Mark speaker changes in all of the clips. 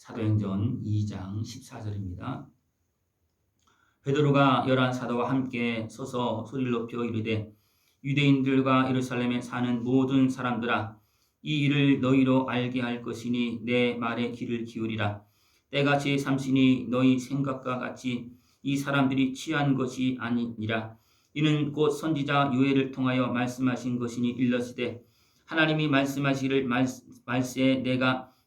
Speaker 1: 사도행전 2장 14절입니다. 베드로가 열한 사도와 함께 서서 소리를 높여 이르되 유대인들과 예루살렘에 사는 모든 사람들아 이 일을 너희로 알게 할 것이니 내 말에 귀를 기울이라 제 삼신이 너희 생각과 같이 이 사람들이 취한 것이 아니니라 이는 곧 선지자 유엘을 통하여 말씀하신 것이니 일러시되 하나님이 말씀하시기를 말, 말세에 내가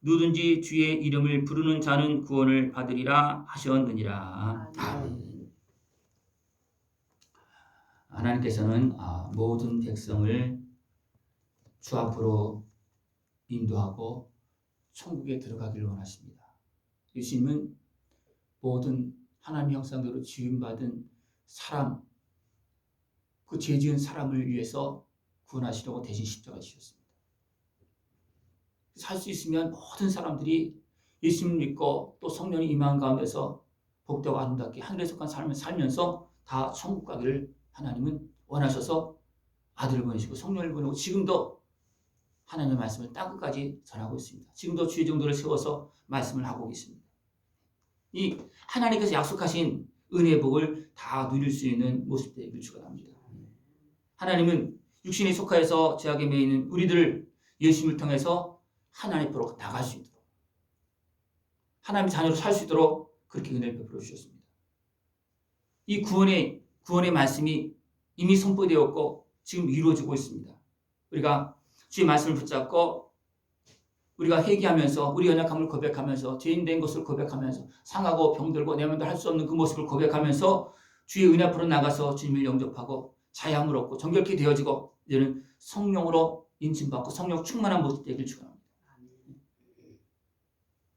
Speaker 1: 누든지 주의 이름을 부르는 자는 구원을 받으리라 하셨느니라. 아멘. 하나님께서는 아, 모든 백성을 주 앞으로 인도하고 천국에 들어가기를 원하십니다. 예수님은 모든 하나님 형상대로 지음받은 사람, 그 죄지은 사람을 위해서 구원하시려고 대신 십자가 지셨습니다. 살 수 있으면 모든 사람들이 예수님을 믿고 또 성령이 임한 가운데서 복되고 아름답게 하늘에 속한 삶을 살면서 다 천국 가기를 하나님은 원하셔서 아들을 보내시고 성령을 보내고 지금도 하나님의 말씀을 땅끝까지 전하고 있습니다. 지금도 주의 정도를 세워서 말씀을 하고 계십니다. 이 하나님께서 약속하신 은혜의 복을 다 누릴 수 있는 모습 되기를 축원합니다. 하나님은 육신에 속하여서 죄악에 매이는 우리들을 예수님을 통해서 하나님 앞으로 나갈 수 있도록 하나님 자녀로 살 수 있도록 그렇게 은혜를 베풀어 주셨습니다. 이 구원의 구원의 말씀이 이미 선포되었고 지금 이루어지고 있습니다. 우리가 주의 말씀을 붙잡고 우리가 회개하면서 우리 연약함을 고백하면서 죄인 된 것을 고백하면서 상하고 병들고 내면도 할 수 없는 그 모습을 고백하면서 주의 은혜 앞으로 나가서 주님을 영접하고 자양을 얻고 정결케 되어지고 이제는 성령으로 인침받고 성령 충만한 모습 되길 축원합니다.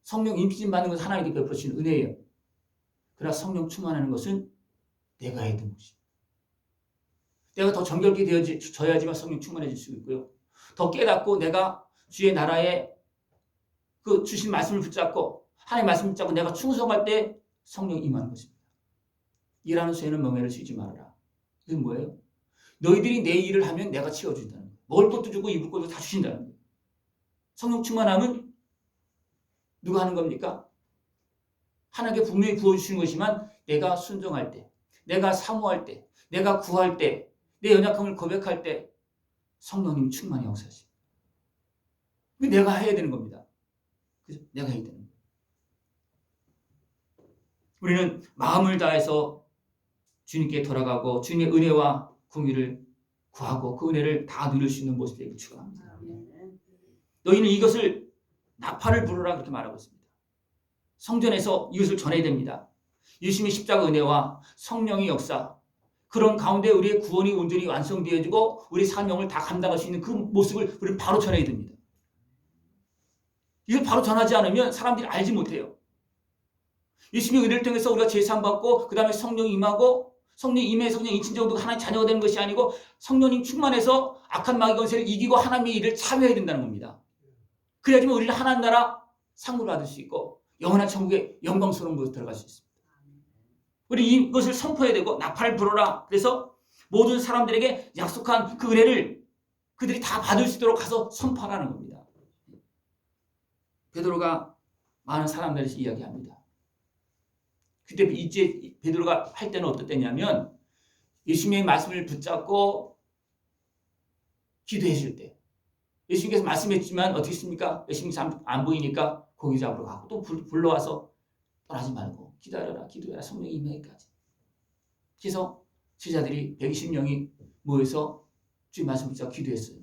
Speaker 1: 성령 인침 받는 것은 하나님께 주신 은혜예요. 그러나 성령 충만하는 것은 내가 해야 되는 것이. 내가 더 정결케 되어져야지만 성령 충만해질 수 있고요. 더 깨닫고 내가 주의 나라에 그 주신 말씀을 붙잡고 하나님 말씀을 붙잡고 내가 충성할 때 성령 임하는 것입니다. 일하는 쇠는 멍에를 쉬지 말아라. 이건 뭐예요? 너희들이 내 일을 하면 내가 채워준다는 거예요. 먹을 것도 주고 입을 것도 다 주신다는 거예요. 성령 충만함은 누가 하는 겁니까? 하나님께 분명히 부어주시는 것이지만 내가 순종할 때, 내가 사모할 때, 내가 구할 때, 내 연약함을 고백할 때 성령님 충만히 역사하십니다. 내가 해야 되는 겁니다. 그죠? 내가 해야 되는. 우리는 마음을 다해서 주님께 돌아가고 주님의 은혜와 궁유를 구하고 그 은혜를 다 누릴 수 있는 모습 되길 축원합니다. 너희는 이것을 나팔을 부르라 그렇게 말하고 있습니다. 성전에서 이것을 전해야 됩니다. 예수님의 십자가 은혜와 성령의 역사 그런 가운데 우리의 구원이 온전히 완성되어지고 우리 사명을 다 감당할 수 있는 그 모습을 우리는 바로 전해야 됩니다. 이걸 바로 전하지 않으면 사람들이 알지 못해요. 예수님의 은혜를 통해서 우리가 제상 받고 그 다음에 성령이 임하고 성령 임해 성령 인친 정도가 하나님 자녀가 되는 것이 아니고 성령님 충만해서 악한 마귀 권세를 이기고 하나님의 일을 참여해야 된다는 겁니다. 그래야지만 우리는 하나님 나라 상을 받을 수 있고 영원한 천국에 영광스러운 곳에 들어갈 수 있습니다. 우리 이것을 선포해야 되고 나팔 불어라. 그래서 모든 사람들에게 약속한 그 은혜를 그들이 다 받을 수 있도록 가서 선포하라는 겁니다. 베드로가 많은 사람들에서 이야기합니다. 그때 이제 베드로가 할 때는 어떨 때냐면 예수님의 말씀을 붙잡고 기도했을 때 예수님께서 말씀했지만 어떻게 했습니까? 예수님이 안 보이니까 고기 잡으러 가고 또 불러와서 떠나지 말고 기다려라 기도해라 성령 임해까지 그래서 제자들이 120명이 모여서 주님 말씀 붙잡고 기도했어요.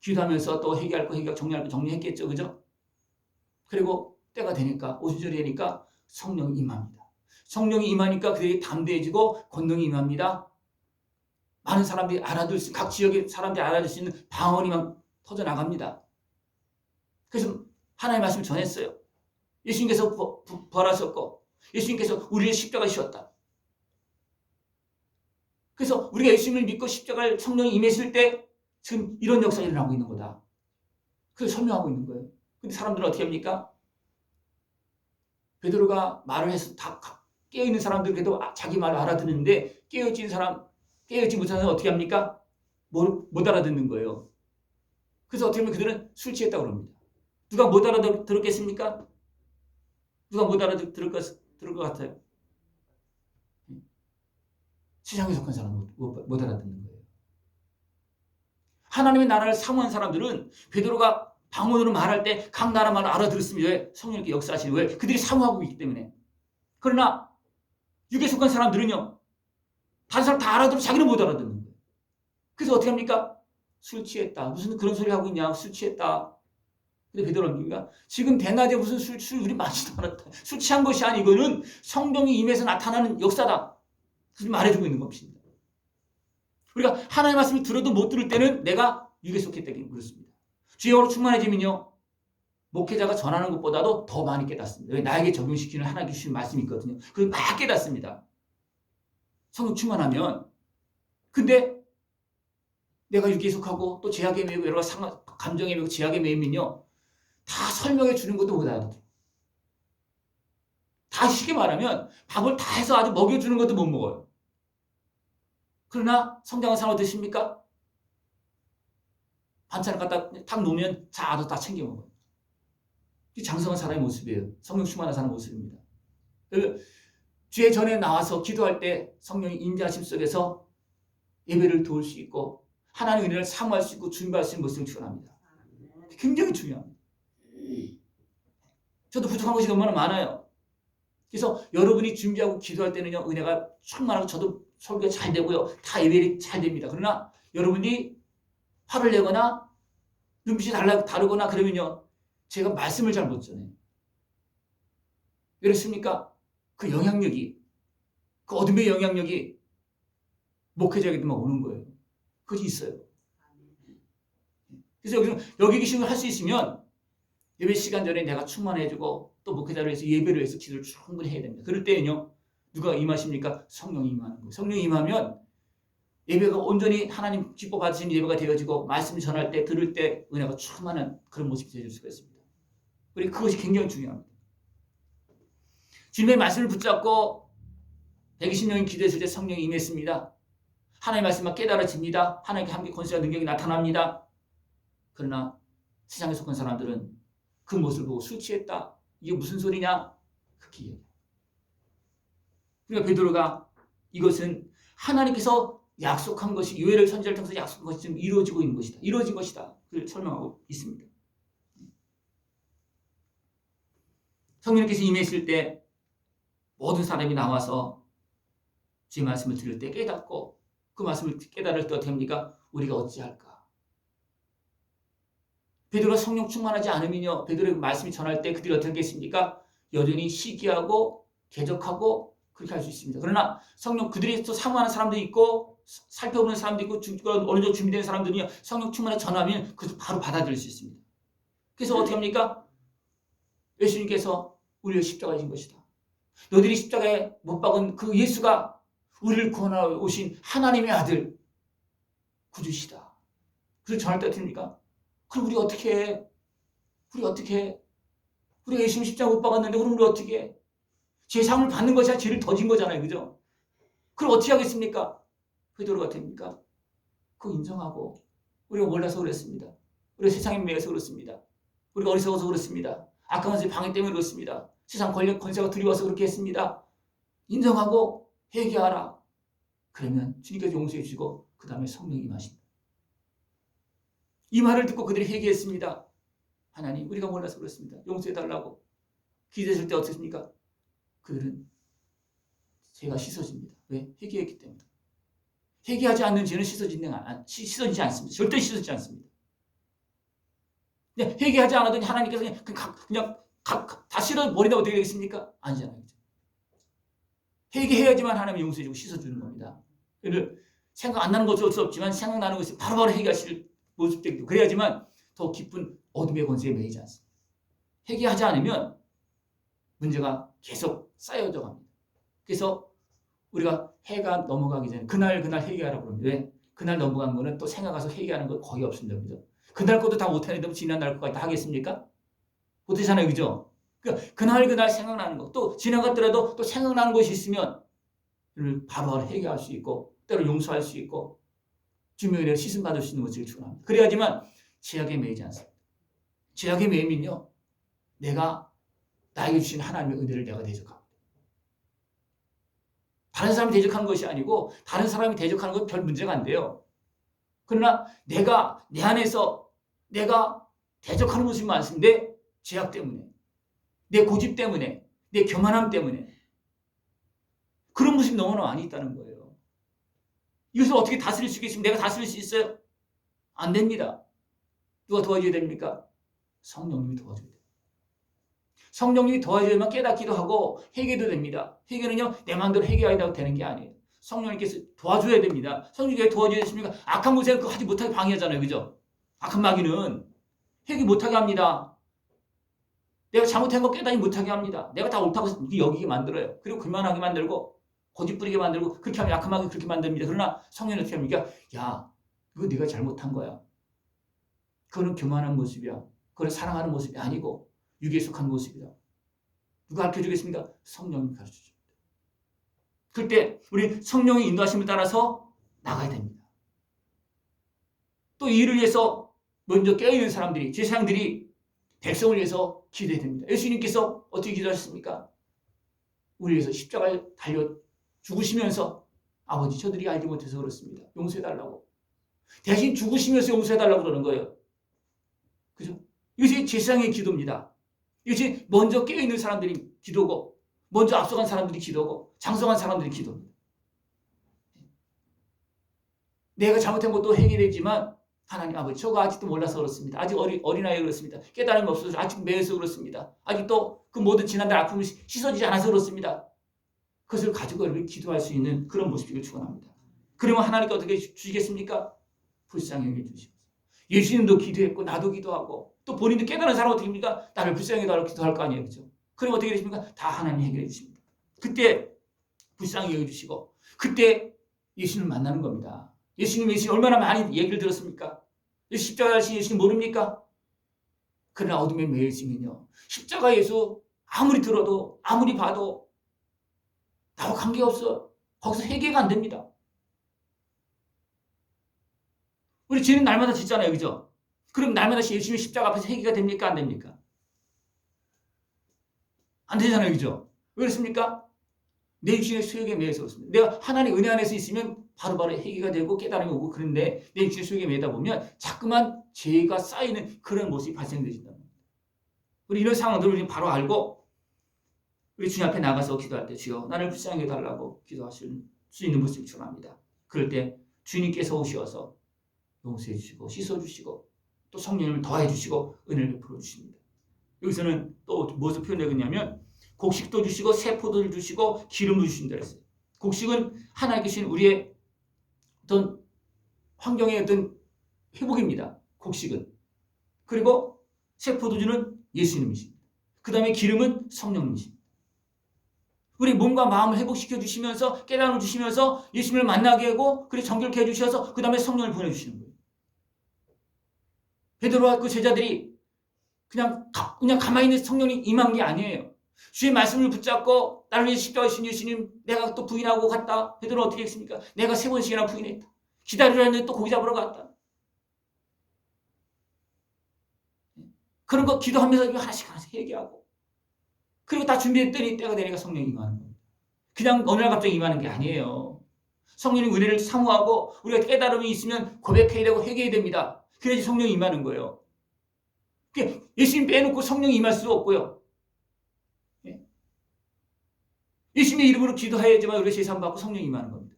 Speaker 1: 기도하면서 또 회개할 거 회개하고 정리할 거 정리했겠죠. 그죠? 그리고 때가 되니까 오순절이 되니까 성령이 임합니다. 성령이 임하니까 그들이 담대해지고 권능이 임합니다. 많은 사람들이 알아들 수, 각 지역의 사람들이 알아들 수 있는 방언이 막 터져 나갑니다. 그래서 하나님의 말씀을 전했어요. 예수님께서 부- 부- 부활하셨고 예수님께서 우리의 십자가 지셨다. 그래서 우리가 예수님을 믿고 십자가를 성령이 임했을 때 지금 이런 역사가 일어나고 있는 거다. 그걸 설명하고 있는 거예요. 근데 사람들은 어떻게 합니까? 베드로가 말을 해서 다 깨어 있는 사람들 그래도 아- 자기 말을 알아듣는데 깨어진 사람 깨어있지 못한 사람 어떻게 합니까? 뭘, 못 알아듣는 거예요. 그래서 어떻게 보면 그들은 술 취했다고 합니다. 누가 못 알아들었겠습니까? 누가 못 알아들을 것, 들을 것 같아요? 세상에 속한 사람은 못, 못 알아듣는 거예요. 하나님의 나라를 사모한 사람들은 베드로가 방언으로 말할 때 각 나라 말을 알아들었습니다. 왜? 성령님께 역사하시는 왜? 그들이 사모하고 있기 때문에. 그러나 육에 속한 사람들은요. 다른 사람 다 알아들어 자기는 못 알아듣는 거예요. 그래서 어떻게 합니까? 술 취했다. 무슨 그런 소리 하고 있냐? 술 취했다. 근데 베드로입니까? 지금 대낮에 무슨 술, 술 우리 마시도 않았다. 술 취한 것이 아니고는 성령이 임해서 나타나는 역사다. 그렇게 말해주고 있는 것입니다. 우리가 하나님의 말씀을 들어도 못 들을 때는 내가 육에 속했다기 그렇습니다. 주의 영으로 충만해지면요. 목회자가 전하는 것보다도 더 많이 깨닫습니다. 왜? 나에게 적용시키는 하나님께 주신 말씀이 있거든요. 그래서 막 깨닫습니다. 성령 충만하면. 근데 내가 육에 속하고 또 제약에 매이고 여러 상하, 감정에 매이고 제약에 매이면요. 다 설명해 주는 것도 못 알아들어요. 다 쉽게 말하면 밥을 다 해서 아주 먹여주는 것도 못 먹어요. 그러나 성장한 사람 어떠십니까? 반찬을 갖다 탁 놓으면 자아도 다 챙겨 먹어요. 이게 장성한 사람의 모습이에요. 성령 충만한 사람의 모습입니다. 그죄 전에 나와서 기도할 때 성령의 인자심 속에서 예배를 도울 수 있고 하나님의 은혜를 사모할 수 있고 준비할 수 있는 모습을 추원합니다. 굉장히 중요합니다. 저도 부족한 것이 얼마나 많아요. 그래서 여러분이 준비하고 기도할 때는요 은혜가 충만하고 저도 설교가 잘 되고요 다 예배가 잘 됩니다. 그러나 여러분이 화를 내거나 눈빛이 달라 다르거나 그러면요 제가 말씀을 잘 못 전해요. 그렇습니까? 그 영향력이 그 어둠의 영향력이 목회자에게도 오는 거예요. 그것이 있어요. 그래서 여기 여기 계시면 할수 있으면 예배 시간 전에 내가 충만해지고 또 목회자를 해서 예배를 해서 기도를 충분히 해야 됩니다. 그럴 때는요 누가 임하십니까? 성령이 임하는 거예요. 성령이 임하면 예배가 온전히 하나님 기뻐 받으시는 예배가 되어지고 말씀 전할 때 들을 때 은혜가 충만한 그런 모습이 되어질 수가 있습니다. 그리고 그것이 굉장히 중요합니다. 주님의 말씀을 붙잡고 120년이 기도했을 때 성령이 임했습니다. 하나님의 말씀만 깨달아집니다. 하나님께 함께 권세와 능력이 나타납니다. 그러나 세상에 속한 사람들은 그 모습을 보고 술 취했다. 이게 무슨 소리냐? 그렇게. 그러니까 베드로가 이것은 하나님께서 약속한 것이 요해를 선지자를 통해서 약속한 것이 지금 이루어지고 있는 것이다. 이루어진 것이다. 그걸 설명하고 있습니다. 성령님께서 임했을 때 모든 사람이 나와서 제 말씀을 들을 때 깨닫고 그 말씀을 깨달을 때 합니까? 우리가 어찌할까? 베드로가 성령 충만하지 않으면요. 베드로의 말씀이 전할 때 그들이 어떻게 했습니까? 여전히 시기하고 개적하고 그렇게 할 수 있습니다. 그러나 성령 그들이 또 사모하는 사람도 있고 살펴보는 사람도 있고 주- 어느 정도 준비된 사람들이 성령 충만에 전하면 그것을 바로 받아들일 수 있습니다. 그래서 어떻게 합니까? 예수님께서 우리를 십자가에 진 것이다. 너희들이 십자가에 못 박은 그 예수가 우리를 구원하러 오신 하나님의 아들 구주시다. 그래서 어떻게 합니까? 그럼 우리 어떻게 해? 우리 어떻게 해? 우리가 예수님 십자가 못 박았는데 그럼 우리 어떻게 해? 제 삶을 받는 것이 아니라 죄를 더진 거잖아요. 그죠? 그럼 어떻게 하겠습니까? 베드로가 됩니까? 그거 인정하고 우리가 몰라서 그랬습니다. 우리가 세상에 매여서 그렇습니다. 우리가 어리석어서 그렇습니다. 아까운 제 방해 때문에 그렇습니다. 세상 권력 권세가 두려워서 그렇게 했습니다. 인정하고 회개하라. 그러면 주님께서 용서해 주시고 그 다음에 성령이 임하십니다. 이 말을 듣고 그들이 회개했습니다. 하나님 우리가 몰라서 그렇습니다. 용서해 달라고 기도했을 때 어떻습니까? 그들은 죄가 씻어집니다. 왜? 회개했기 때문에. 회개하지 않는 죄는 씻어지지, 않, 씻어지지 않습니다. 절대 씻어지지 않습니다. 회개하지 않아도 하나님께서 그냥, 그냥, 그냥 각, 다 실어버리다 어떻게 되겠습니까? 아니잖아요. 회개해야지만 하나님이 용서해주고 씻어주는 겁니다. 그를 생각 안 나는 거 어쩔 수 없지만 생각나는 것이 바로바로 회개하실 모습되기도 그래야지만 더 깊은 어둠의 권세에 매이지 않습니다. 회개하지 않으면 문제가 계속 쌓여져 갑니다. 그래서 우리가 해가 넘어가기 전에 그날 그날 회개하라고. 왜? 그날 넘어간 거는 또 생각가서 회개하는 거 거의 없습니다. 그죠? 그날 것도 다 못하는데 지난 날 것까지 다 하겠습니까? 못하잖아요. 그죠? 그러니까 그날 그날 생각나는 거, 또 지나갔더라도 또 생각나는 것이 있으면 바로바로 회개할 수 있고 때로 용서할 수 있고 주명에 시선 받을 수 있는 것을 축원합니다. 그래야지만 제약에 매이지 않습니다. 제약에 매이면요, 내가 나에게 주신 하나님의 은혜를 내가 대적합니다. 다른 사람이 대적하는 것이 아니고 다른 사람이 대적하는 건 별 문제가 안 돼요. 그러나 내가 내 안에서 내가 대적하는 모습이 많습니다. 내 제약 때문에, 내 고집 때문에, 내 교만함 때문에 그런 모습이 너무나 많이 있다는 거예요. 이것을 어떻게 다스릴 수 있겠습니까? 내가 다스릴 수 있어요? 안 됩니다. 누가 도와줘야 됩니까? 성령님이 도와줘야 돼요. 성령님이 도와줘야만 깨닫기도 하고 회개도 됩니다. 회개는요 내 마음대로 회개하려고 되는 게 아니에요. 성령님께서 도와줘야 됩니다. 성령님께 도와줘야 되십니까? 악한 무쇠는 그거 하지 못하게 방해하잖아요. 그죠? 악한 마귀는 회개 못하게 합니다. 내가 잘못한 거 깨닫지 못하게 합니다. 내가 다 옳다고 여기게 만들어요. 그리고 그만하게 만들고 고집 부리게 만들고 그렇게 하면 마귀 그렇게 만듭니다. 그러나 성령이 어떻게 합니까? 야, 그거 네가 잘못한 거야. 그거는 교만한 모습이야. 그건 사랑하는 모습이 아니고 육에 속한 모습이다. 누가 가르쳐 주겠습니까? 성령이 가르쳐 줍니다. 그때 우리 성령의 인도하심을 따라서 나가야 됩니다. 또 이를 위해서 먼저 깨어있는 사람들이, 제사장들이 백성을 위해서 기도해야 됩니다. 예수님께서 어떻게 기도하셨습니까? 우리 위해서 십자가에 달려 죽으시면서 아버지 저들이 알지 못해서 그렇습니다. 용서해달라고. 대신 죽으시면서 용서해달라고 그러는 거예요. 그죠? 이것이 제사장의 기도입니다. 이것이 먼저 깨어있는 사람들이 기도고, 먼저 앞서간 사람들이 기도고, 장성한 사람들이 기도입니다. 내가 잘못한 것도 해결되지만, 하나님 아버지, 저가 아직도 몰라서 그렇습니다. 아직 어리, 어린아이 그렇습니다. 깨달음이 없어서 아직 매여서 그렇습니다. 아직도 그 모든 지난달 아픔이 씻어지지 않아서 그렇습니다. 그것을 가지고 여러분이 기도할 수 있는 그런 모습을 축원합니다. 그러면 하나님께 어떻게 주시겠습니까? 불쌍히 여겨 주시옵소서. 예수님도 기도했고 나도 기도하고 또 본인도 깨달은 사람 어떻게 합니까? 나를 불쌍히 달라고 기도할 거 아니에요. 그죠? 그럼 어떻게 되십니까? 다 하나님이 해결해 주십니다. 그때 불쌍히 여겨 주시고 그때 예수님을 만나는 겁니다. 예수님 예수님 얼마나 많이 얘기를 들었습니까? 십자가 하신 예수님 모릅니까? 그러나 어둠에 매여 있으면요. 십자가 예수 아무리 들어도 아무리 봐도 나와 관계없어. 거기서 해결가 안 됩니다. 우리 죄는 날마다 짓잖아요. 그죠? 그럼 날마다 예수님의 십자가 앞에서 해결가 됩니까? 안 됩니까? 안 되잖아요. 그죠? 왜 그렇습니까? 내 육신의 수욕에 매여서 그렇습니다. 내가 하나님 은혜 안에서 있으면 바로바로 해결가 되고 깨달음이 오고 그런데 내 육신의 수욕에 매다 보면 자꾸만 죄가 쌓이는 그런 모습이 발생되신다. 우리 이런 상황들을 우리 바로 알고 우리 주님 앞에 나가서 기도할 때 주여 나를 불쌍히 해달라고 기도하실 수 있는 모습이 중요합니다. 그럴 때 주님께서 오셔서 용서해 주시고 씻어 주시고 또 성령님을 더해 주시고 은혜를 베풀어 주십니다. 여기서는 또 무엇을 표현하겠냐면 곡식도 주시고 세포도 주시고 기름도 주신다 그랬어요. 곡식은 하나님 계신 우리의 어떤 환경의 어떤 회복입니다. 곡식은. 그리고 세포도주는 예수님이십니다. 그 다음에 기름은 성령님이십니다. 우리 몸과 마음을 회복시켜 주시면서 깨달음을 주시면서 예수님을 만나게 하고 그리고 정결케 해주셔서 그 다음에 성령을 보내주시는 거예요. 베드로와 그 제자들이 그냥 가, 그냥 가만히 있는 성령이 임한 게 아니에요. 주의 말씀을 붙잡고 나를 위해 십자가에 신 예수님 내가 또 부인하고 갔다. 베드로 어떻게 했습니까? 내가 세 번씩이나 부인했다. 기다리려 했는데 또 고기 잡으러 갔다. 그런 거 기도하면서 하나씩 하나씩 얘기하고 그리고 다 준비했더니 때가 되니까 성령이 임하는 겁니다. 그냥 어느 날 갑자기 임하는 게 아니에요. 성령님 은혜를 사모하고 우리가 깨달음이 있으면 고백해야 되고 회개해야 됩니다. 그래야지 성령이 임하는 거예요. 예수님 빼놓고 성령이 임할 수 없고요. 예? 예수님의 이름으로 기도해야지만 우리가 제산 받고 성령이 임하는 겁니다.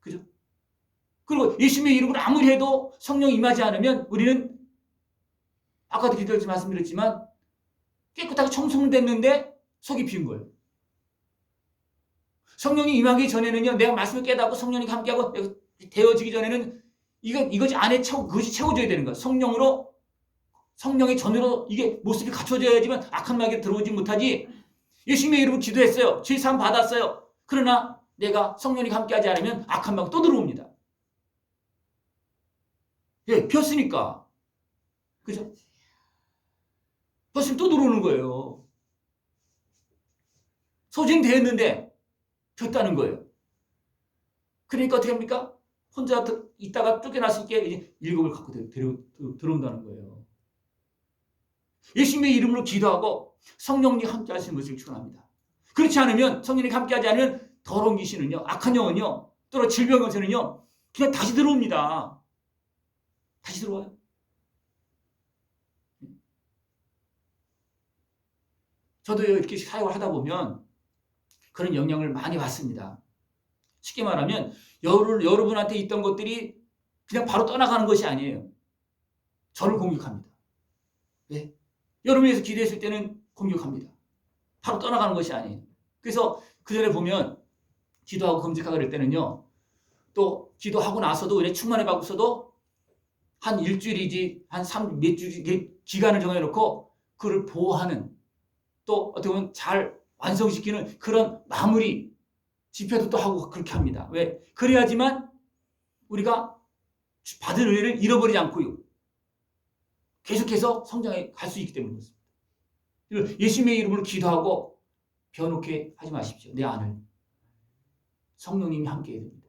Speaker 1: 그죠? 그리고 예수님의 이름으로 아무리 해도 성령이 임하지 않으면 우리는 아까도 기도했지 말씀드렸지만 깨끗하게 청소됐는데 속이 비운 거예요. 성령이 임하기 전에는요, 내가 말씀을 깨닫고 성령이 함께하고 되어지기 전에는 이거 이것이 안에 채워 그것이 채워져야 되는 거야. 성령으로 성령의 전으로 이게 모습이 갖춰져야지만 악한 마귀에 들어오지 못하지. 예수님의 이름으로 기도했어요. 죄사함 받았어요. 그러나 내가 성령이 함께하지 않으면 악한 마귀 또 들어옵니다. 예, 폈으니까. 그죠? 폈으면 또 들어오는 거예요. 소진되었는데 폈다는 거예요. 그러니까 합니까? 혼자 드- 있다가 쫓겨났으니까 이제 일곱을 갖고 들어온다는 거예요. 예수님의 이름으로 기도하고 성령님 함께 하시는 것을 축원합니다. 그렇지 않으면 성령이 함께 하지 않으면 더러운 귀신은요, 악한 영은요, 또는 질병 것에는요, 그냥 다시 들어옵니다. 다시 들어와요. 저도 이렇게 사역을 하다 보면 그런 영향을 많이 받습니다. 쉽게 말하면 여러, 여러분한테 있던 것들이 그냥 바로 떠나가는 것이 아니에요. 저를 공격합니다. 예. 여러분이 위해서 기도했을 때는 공격합니다. 바로 떠나가는 것이 아니에요. 그래서 그 전에 보면 기도하고 검직하고 그럴 때는요. 또 기도하고 나서도 은혜 충만해 받고서도 한 일주일이지 한삼몇 주일 기간을 정해놓고 그를 보호하는 또 어떻게 보면 잘 완성시키는 그런 마무리 집회도 또 하고 그렇게 합니다. 왜? 그래야지만 우리가 받은 은혜를 잃어버리지 않고요. 계속해서 성장해 갈 수 있기 때문에 그렇습니다. 예수님의 이름으로 기도하고 변호케 하지 마십시오. 내 안을. 성령님이 함께 해야 됩니다.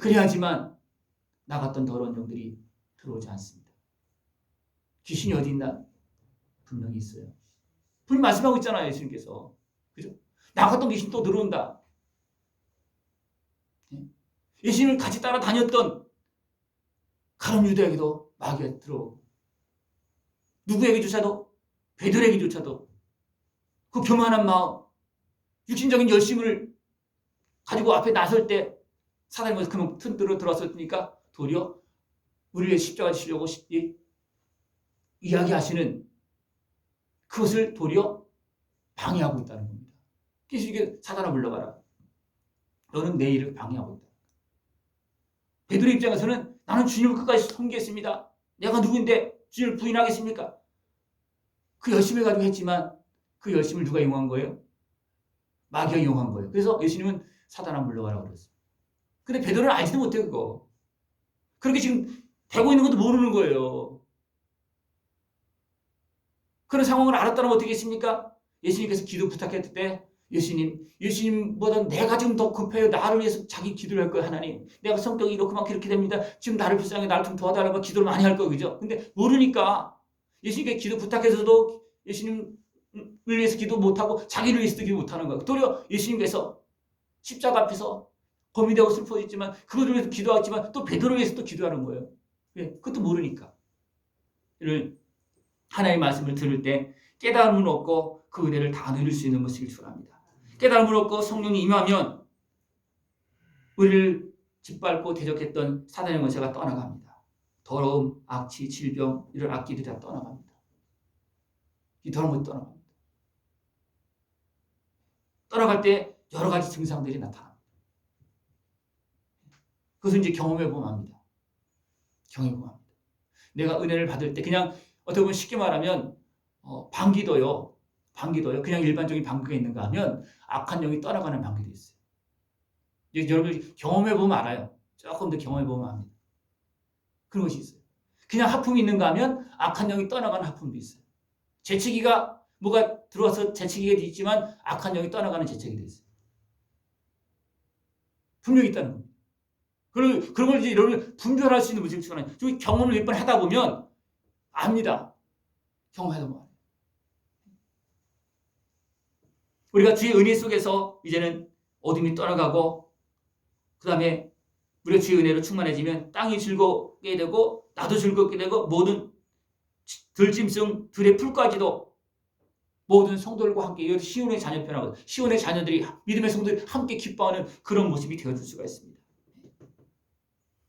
Speaker 1: 그래야지만 나갔던 더러운 영들이 들어오지 않습니다. 귀신이 어디 있나? 분명히 있어요. 분명히 말씀하고 있잖아요. 예수님께서. 그죠? 나갔던 귀신 또 들어온다. 예? 예수님을 같이 따라 다녔던 가룟 유다에게도 마귀가 들어오고 누구에게조차도 베드로에게조차도 그 교만한 마음 육신적인 열심을 가지고 앞에 나설 때 사단이 거기서 그만 튼들어 들어왔으니까 도리어 우리를 십자가 지시려고 이- 이야기하시는 그것을 도리어 방해하고 있다는 겁니다. 그래서 이게 사단아 물러가라. 너는 내 일을 방해하고 있다. 베드로 입장에서는 나는 주님을 끝까지 섬기겠습니다. 내가 누구인데 주님을 부인하겠습니까? 그 열심히 가지고 했지만 그 열심을 누가 이용한 거예요? 마귀가 이용한 거예요. 그래서 예수님은 사단아 물러가라고 그랬어요. 근데 베드로는 알지도 못해 그거. 그렇게 지금 되고 있는 것도 모르는 거예요. 그런 상황을 알았다면 어떻게 했습니까? 예수님께서 기도 부탁했을 때 예수님, 예수님보다 내가 지금 더 급해요. 나를 위해서 자기 기도를 할 거예요, 하나님. 내가 성격이 이렇게만 이렇게 됩니다. 지금 나를 불쌍해, 나를 좀 도와달라고 기도를 많이 할 거예요, 그죠? 근데 모르니까 예수님께 기도 부탁해서도 예수님을 위해서 기도 못하고 자기를 위해서도 기도 못하는 거예요. 도리어 예수님께서 십자가 앞에서 범위되고 슬퍼졌지만 그것을 위해서 기도하지만 또 베드로 위해서 또 기도하는 거예요. 왜? 그것도 모르니까. 이런 하나님의 말씀을 들을 때 깨달음을 얻고 그 은혜를 다 누릴 수 있는 것을 축원합니다. 깨달음을 얻고 성령이 임하면 우리를 짓밟고 대적했던 사단의 권세가 떠나갑니다. 더러움, 악취, 질병 이런 악기들이 다 떠나갑니다. 이 더러운 것이 떠나갑니다. 떠나갈 때 여러 가지 증상들이 나타납니다. 그것을 이제 경험해 보면 합니다. 경험해 보면 합니다. 내가 은혜를 받을 때 그냥 어떻게 보면 쉽게 말하면 어, 방기도요. 방기도요. 그냥 일반적인 방귀가 있는가 하면 악한 영이 떠나가는 방귀도 있어요. 이제 여러분이 경험해 보면 알아요. 조금 더 경험해 보면 압니다. 그런 것이 있어요. 그냥 하품이 있는가 하면 악한 영이 떠나가는 하품도 있어요. 재채기가 뭐가 들어와서 재채기가 있지만 악한 영이 떠나가는 재채기도 있어요. 분명히 있다는 겁니다. 그런, 그런 걸 이제 여러분 분별할 수 있는 시간에 좀 경험을 몇 번 하다 보면 압니다. 경험하다 보면. 우리가 주의 은혜 속에서 이제는 어둠이 떠나가고 그 다음에 우리가 주의 은혜로 충만해지면 땅이 즐겁게 되고 나도 즐겁게 되고 모든 들짐승 들의 풀까지도 모든 성도들과 함께 시온의 자녀 편하고 시온의 자녀들이 믿음의 성도들이 함께 기뻐하는 그런 모습이 되어줄 수가 있습니다.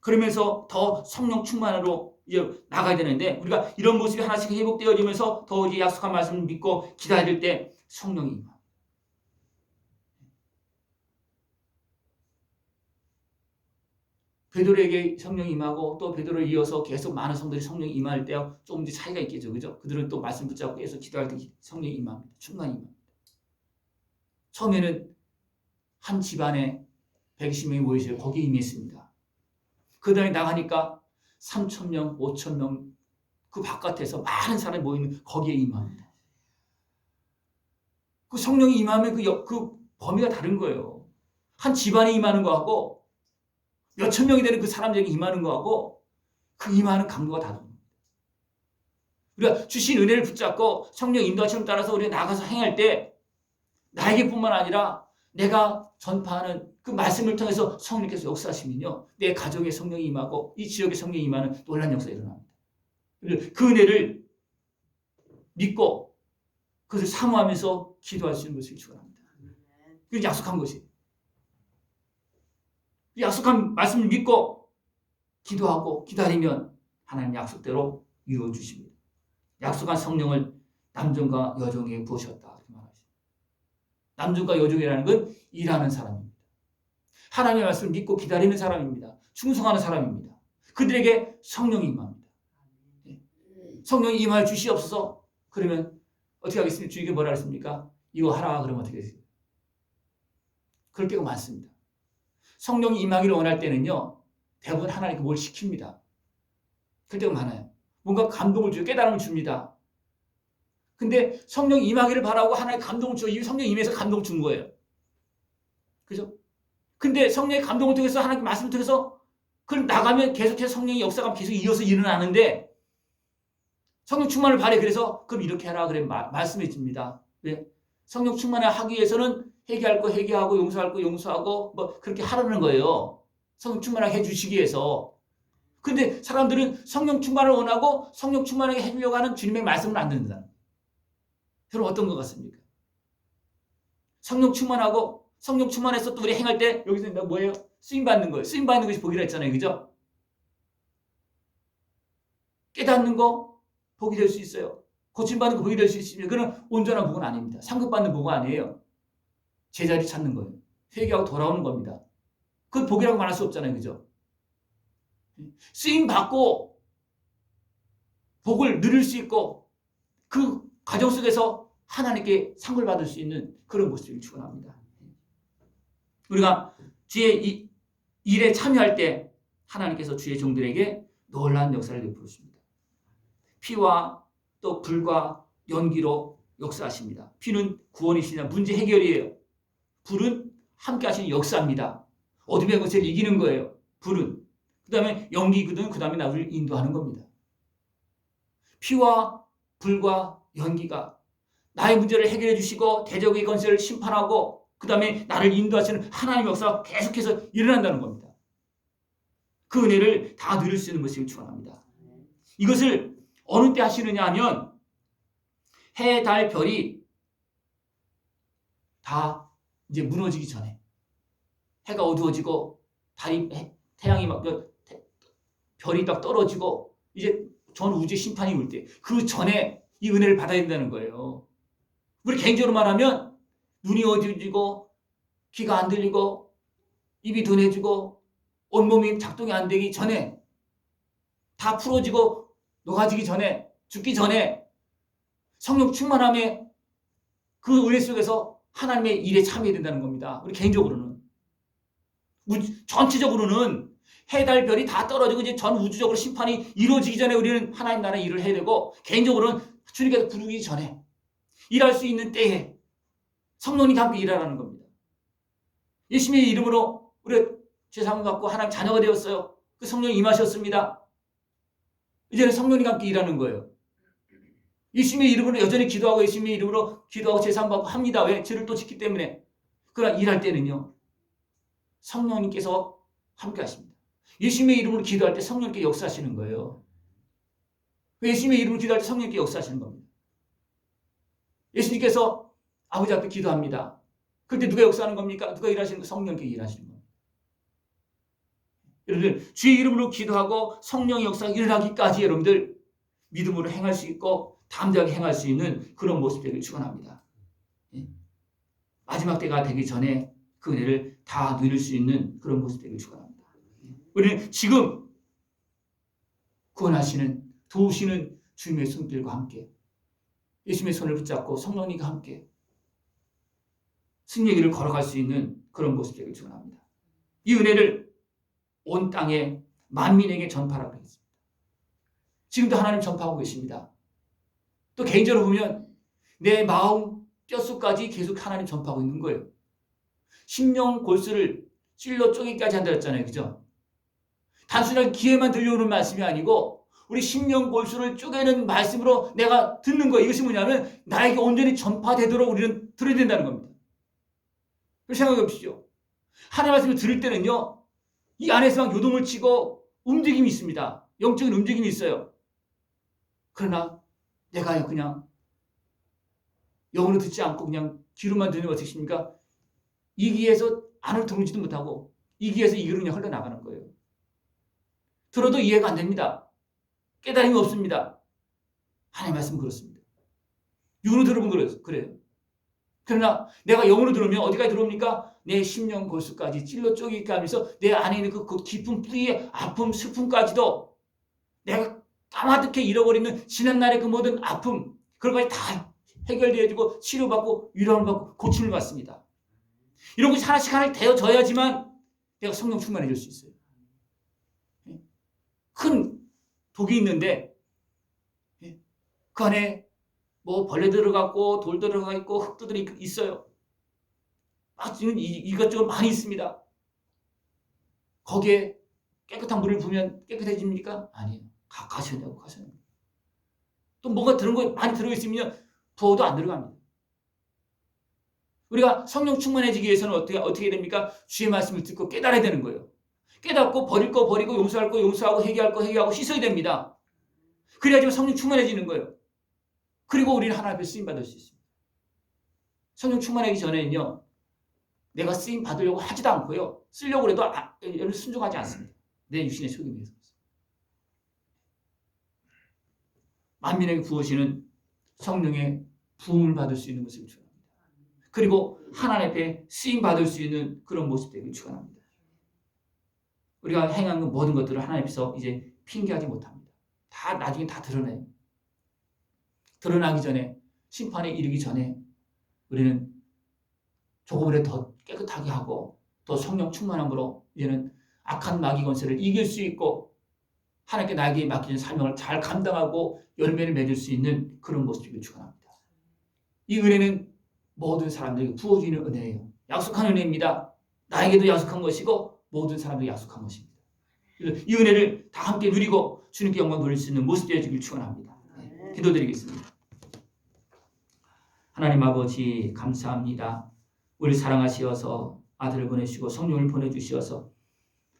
Speaker 1: 그러면서 더 성령 충만으로 이제 나가야 되는데 우리가 이런 모습이 하나씩 회복되어지면서 더 이제 약속한 말씀을 믿고 기다릴 때 성령이 임합니다. 베드로에게 성령이 임하고 또 베드로를 이어서 계속 많은 성들이 성령이 임할 때 조금 더 차이가 있겠죠. 그죠? 그들은 또 말씀 붙잡고 계속 기도할 때 성령이 임합니다. 충만히 임합니다. 처음에는 한 집안에 120명이 모이셔요. 거기에 임했습니다. 그 다음에 나가니까 3천명, 5천명 그 바깥에서 많은 사람이 모이는 거기에 임합니다. 그 성령이 임하면 그, 여- 그 범위가 다른 거예요. 한 집안에 임하는 거하고 몇천 명이 되는 그 사람들에게 임하는 거하고 그 임하는 강도가 다릅니다. 우리가 주신 은혜를 붙잡고 성령 인도하심을 따라서 우리가 나가서 행할 때 나에게뿐만 아니라 내가 전파하는 그 말씀을 통해서 성령께서 역사하시면요. 내 가정에 성령이 임하고 이 지역에 성령이 임하는 놀란 역사가 일어납니다. 그 은혜를 믿고 그것을 사모하면서 기도할 수 있는 것을 축원합니다. 그건 약속한 것이에요. 이 약속한 말씀을 믿고 기도하고 기다리면 하나님 약속대로 이루어 주십니다. 약속한 성령을 남종과 여종에게 부으셨다. 남종과 여종이라는 건 일하는 사람입니다. 하나님의 말씀을 믿고 기다리는 사람입니다. 충성하는 사람입니다. 그들에게 성령이 임합니다. 예. 성령이 임할 주시옵소서. 그러면 어떻게 하겠습니까? 주에게 뭐라 했습니까? 이거 하라 그러면 어떻게 하겠습니까? 그럴 때가 많습니다. 성령이 임하기를 원할 때는요. 대부분 하나님께 뭘 시킵니다. 그럴 때가 많아요. 뭔가 감동을 주고 깨달음을 줍니다. 근데 성령 임하기를 바라고 하나님 감동을 줘. 이 성령 임해서 감동을 준 거예요. 그죠? 근데 성령의 감동을 통해서 하나님 말씀을 통해서 그럼 나가면 계속해서 성령의 역사가 계속 이어서 일어나는데 성령 충만을 바래 그래서 그럼 이렇게 해라 그래 마- 말씀해 줍니다. 왜? 성령 충만을 하기 위해서는 회개할 거 회개하고 용서할 거 용서하고 뭐 그렇게 하라는 거예요. 성령 충만하게 해주시기 위해서. 근데 사람들은 성령 충만을 원하고 성령 충만하게 해주려고 하는 주님의 말씀을 안 듣는다. 여러분 어떤 것 같습니까? 성령 충만하고 성령 충만해서 또 우리 행할 때 여기서 나 뭐예요? 쓰임 받는 거예요. 쓰임 받는 것이 복이라 했잖아요. 그죠? 깨닫는 거 복이 될 수 있어요. 고침 받는 거 복이 될 수 있습니다. 그건 온전한 복은 아닙니다. 상급 받는 복은 아니에요. 제자리 찾는 거예요. 회개하고 돌아오는 겁니다. 그건 복이라고 말할 수 없잖아요. 그죠? 쓰임 받고 복을 누릴 수 있고 그 과정 속에서 하나님께 상을 받을 수 있는 그런 모습을 축원합니다. 우리가 주의 이 일에 참여할 때 하나님께서 주의 종들에게 놀라운 역사를 베푸십니다. 피와 또 불과 연기로 역사하십니다. 피는 구원이시냐 문제 해결이에요. 불은 함께 하시는 역사입니다. 어둠의 것을 이기는 거예요. 불은. 그 다음에 연기거든 그 다음에 나를 인도하는 겁니다. 피와 불과 연기가 나의 문제를 해결해 주시고 대적의 건설을 심판하고 그 다음에 나를 인도하시는 하나님의 역사가 계속해서 일어난다는 겁니다. 그 은혜를 다 누릴 수 있는 것을 축원합니다. 이것을 어느 때 하시느냐 하면 해, 달, 별이 다 이제 무너지기 전에 해가 어두워지고 달이 해- 태양이 막 별이 딱 떨어지고 이제 전 우주 심판이 올 때 그 전에 이 은혜를 받아야 된다는 거예요. 우리 개인적으로 말하면 눈이 어두워지고 귀가 안 들리고 입이 둔해지고 온몸이 작동이 안 되기 전에 다 풀어지고 녹아지기 전에 죽기 전에 성령 충만함에 그 은혜 속에서 하나님의 일에 참여해야 된다는 겁니다. 우리 개인적으로는 우- 전체적으로는 해달 별이 다 떨어지고 이제 전 우주적으로 심판이 이루어지기 전에 우리는 하나님 나라의 일을 해야 되고 개인적으로는 주님께서 부르기 전에 일할 수 있는 때에 성령님과 함께 일하라는 겁니다. 예수님의 이름으로 우리 죄상을 갖고 하나님 자녀가 되었어요. 그 성령이 임하셨습니다. 이제는 성령님과 함께 일하는 거예요. 예수님의 이름으로 여전히 기도하고 예수님의 이름으로 기도하고 제사받고 합니다. 왜? 죄를 또 짓기 때문에. 그러나 일할 때는요. 성령님께서 함께 하십니다. 예수님의 이름으로 기도할 때 성령님께 역사하시는 거예요. 예수님의 이름으로 기도할 때 성령님께 역사하시는 겁니다. 예수님께서 아버지 앞에 기도합니다. 그때 누가 역사하는 겁니까? 누가 일하시는 거? 성령께 일하시는 겁니다. 여러분들 주의 이름으로 기도하고 성령의 역사가 일어나기까지 여러분들 믿음으로 행할 수 있고 담대하게 행할 수 있는 그런 모습 되길 축원합니다. 예. 마지막 때가 되기 전에 그 은혜를 다 누릴 수 있는 그런 모습 되길 축원합니다. 우리는 지금 구원하시는 도우시는 주님의 손길과 함께 예수님의 손을 붙잡고 성령님과 함께 승리의 길을 걸어갈 수 있는 그런 모습 되길 축원합니다. 이 은혜를 온 땅에 만민에게 전파하라고 했습니다. 지금도 하나님 전파하고 계십니다. 또 개인적으로 보면 내 마음 뼛속까지 계속 하나님 전파하고 있는 거예요. 심령 골수를 찔러 쪼개기까지 한다 했잖아요. 그죠? 단순한 귀에만 들려오는 말씀이 아니고 우리 심령 골수를 쪼개는 말씀으로 내가 듣는 거예요. 이것이 뭐냐면 나에게 온전히 전파되도록 우리는 들어야 된다는 겁니다. 생각해 보십시오. 하나님 말씀을 들을 때는요. 이 안에서 막 요동을 치고 움직임이 있습니다. 영적인 움직임이 있어요. 그러나 내가 그냥 영으로 듣지 않고 그냥 귀로만 어떻게 십니까? 이 귀에서 안을 들어오지도 못하고 이 귀에서 이 귀로 그냥 흘러나가는 거예요. 들어도 이해가 안 됩니다. 깨달음이 없습니다. 하나님 말씀 은 그렇습니다. 육으로 들어보면 그래요. 그러나 내가 영으로 들으면 어디까지 들어옵니까? 내 심령 골수까지 찔러 쪼개게 하면서 내 안에 있는 그, 그 깊은 뿌리의 아픔, 슬픔까지도 내가 까마득해 잃어버리는 지난날의 그 모든 아픔, 것이 다 해결되어지고 치료받고 위로를 받고 고침을 받습니다. 이런 것이 하나씩 하나씩 되어져야지만 내가 성령 충만해질 수 있어요. 큰 독이 있는데 그 안에 뭐 벌레 들어갔고 돌 들어가 있고 흙도 들이 있어요. 아, 지금 이- 이것저것 많이 있습니다. 거기에 깨끗한 물을 부으면 깨끗해집니까? 아니에요. 가, 가셔야 되고 돼요. 또 뭐가 들은 거 많이 들어있으면 부어도 안 들어갑니다. 우리가 성령 충만해지기 위해서는 어떻게, 어떻게 됩니까? 주의 말씀을 듣고 깨달아야 되는 거예요. 깨닫고 버릴 거 버리고 용서할 거 용서하고 회개할 거 회개하고 씻어야 됩니다. 그래야지만 성령 충만해지는 거예요. 그리고 우리는 하나님 앞에 쓰임 받을 수 있습니다. 성령 충만하기 전에는요. 내가 쓰임 받으려고 하지도 않고요. 쓰려고 해도 아, 순종하지 않습니다. 내 유신의 속임에 의해서. 만민에게 부어지는 성령의 부음을 받을 수 있는 것을 축원합니다. 그리고 하나님 앞에 쓰임 받을 수 있는 그런 모습 되길 축원합니다. 우리가 행한 그 모든 것들을 하나님 앞에서 이제 핑계하지 못합니다. 다 나중에 다 드러내요. 드러나기 전에 심판에 이르기 전에 우리는 조금이라도 더 깨끗하게 하고 더 성령 충만함으로 이제는 악한 마귀 권세를 이길 수 있고 하나님께 나에게 맡기는 사명을 잘 감당하고 열매를 맺을 수 있는 그런 모습을 축원합니다. 이 은혜는 모든 사람들에게 부어지는 은혜예요. 약속한 은혜입니다. 나에게도 약속한 것이고 모든 사람들에게 약속한 것입니다. 이 은혜를 다 함께 누리고 주님께 영광 돌릴 수 있는 모습 되어지길 축원합니다. 네, 기도드리겠습니다. 하나님 아버지 감사합니다. 우리 사랑하시어서 아들을 보내시고 성령을 보내주시어서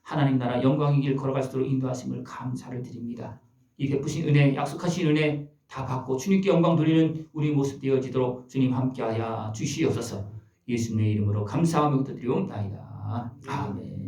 Speaker 1: 하나님 나라 영광의 길 걸어갈 수 있도록 인도하심을 감사를 드립니다. 이 베푸신 은혜, 약속하신 은혜 다 받고 주님께 영광 돌리는 우리 모습 되어지도록 주님 함께하여 주시옵소서. 예수님의 이름으로 감사하며 기도드리옵나이다. 아멘.